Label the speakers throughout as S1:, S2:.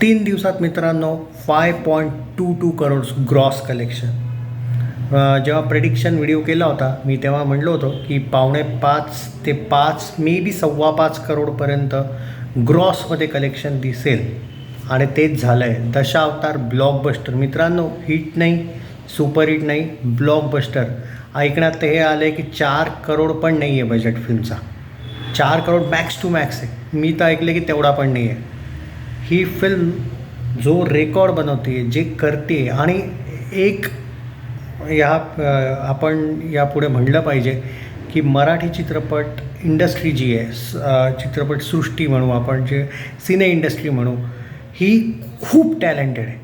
S1: तीन दिवसात मित्रांनो five point two two crores gross collection जेव्हा प्रेडिक्शन व्हिडिओ केला होता मी तेव्हा म्हणलो होतो की पावणे पाच ते पाच मे बी सव्वा पाच करोडपर्यंत ग्रॉसमध्ये कलेक्शन दिसेल. आणि तेच झालं आहे दशावतार ब्लॉकबस्टर मित्रांनो हिट नाही सुपर हिट नाही ब्लॉकबस्टर ऐकण्यात ते हे आलं आहे की चार करोड पण नाही आहे बजेट फिल्मचा चार करोड मॅक्स टू मॅक्स आहे. मी तर ऐकले की तेवढा पण नाही आहे ही फिल्म जो रेकॉर्ड बनवते जे करते आणि एक या आपण यापुढे म्हणलं पाहिजे की मराठी चित्रपट इंडस्ट्री जी आहे स- अ, चित्रपटसृष्टी म्हणू आपण जे सिने इंडस्ट्री म्हणू ही खूप टॅलेंटेड आहे.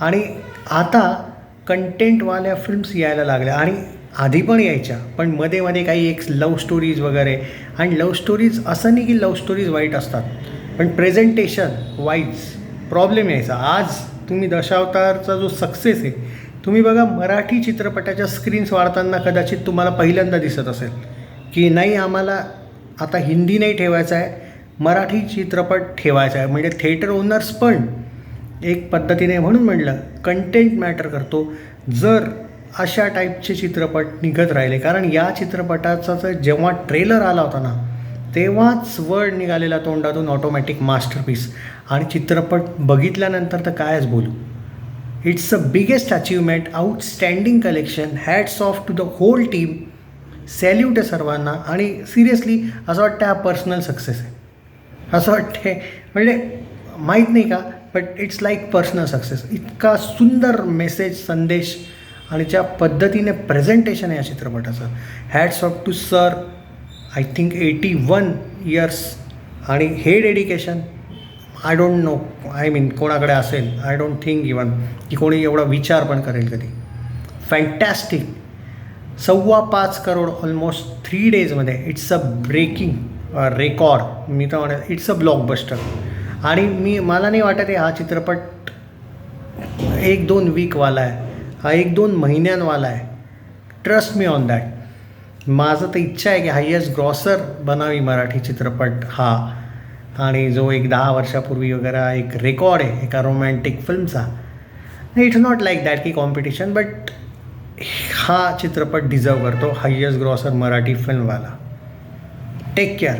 S1: आणि आता कंटेंटवाल्या फिल्म्स यायला लागल्या. आणि आधी पण यायच्या पण मध्ये मध्ये काही एक लव्ह स्टोरीज वगैरे. आणि लव्ह स्टोरीज असं नाही की लव्ह स्टोरीज वाईट असतात. पण प्रेझेंटेशन वाईज प्रॉब्लेम यायचा. आज तुम्ही दशावतारचा जो सक्सेस आहे तुम्ही बघा मराठी चित्रपटाच्या स्क्रीन्स वाढताना कदाचित तुम्हाला पहिल्यांदा दिसत असेल की नाही आम्हाला आता हिंदी नाही ठेवायचं आहे मराठी चित्रपट ठेवायचा आहे. म्हणजे थिएटर ओनर्स पण एक पद्धतीने म्हणून म्हणलं कंटेंट मॅटर करतो जर अशा टाईपचे चित्रपट निघत राहिले. कारण या चित्रपटाचा जर जेव्हा ट्रेलर आला होता ना तेव्हाच वर्ड निघालेला तोंडातून ऑटोमॅटिक मास्टरपीस आणि चित्रपट बघितल्यानंतर तर कायच बोलू. It's a biggest achievement outstanding collection hats off to the whole team salute आहे सर्वांना आणि सिरियसली असं वाटतं हा पर्सनल सक्सेस आहे. असं वाटते म्हणजे माहीत नाही का but it's like personal success इतका सुंदर मेसेज संदेश आणि ज्या पद्धतीने प्रेझेंटेशन आहे या चित्रपटाचं. Hats off to sir I think eighty one years आणि हे dedication I don't know I mean कोणाकडे असेल आय डोंट थिंक इवन की कोणी एवढा विचार पण करेल कधी. फॅन्टॅस्टिक सव्वा पाच करोड ऑलमोस्ट थ्री डेजमध्ये इट्स अ ब्रेकिंग रेकॉर्ड मी तर म्हणेल इट्स अ ब्लॉकबस्टर आणि मी मला नाही वाटत आहे हा चित्रपट एक दोन वीकवाला आहे. हा एक दोन महिन्यांवाला आहे. ट्रस्ट मी ऑन दॅट माझं तर इच्छा आहे की हायेस्ट ग्रॉसर बनावी मराठी चित्रपट हा. आणि जो एक दहा वर्षापूर्वी वगैरे एक रेकॉर्ड आहे एका रोमॅन्टिक फिल्मचा इट्स नॉट लाईक दॅट की कॉम्पिटिशन बट हा चित्रपट डिझर्व करतो हायेस्ट ग्रॉसर मराठी फिल्मवाला टेक केअर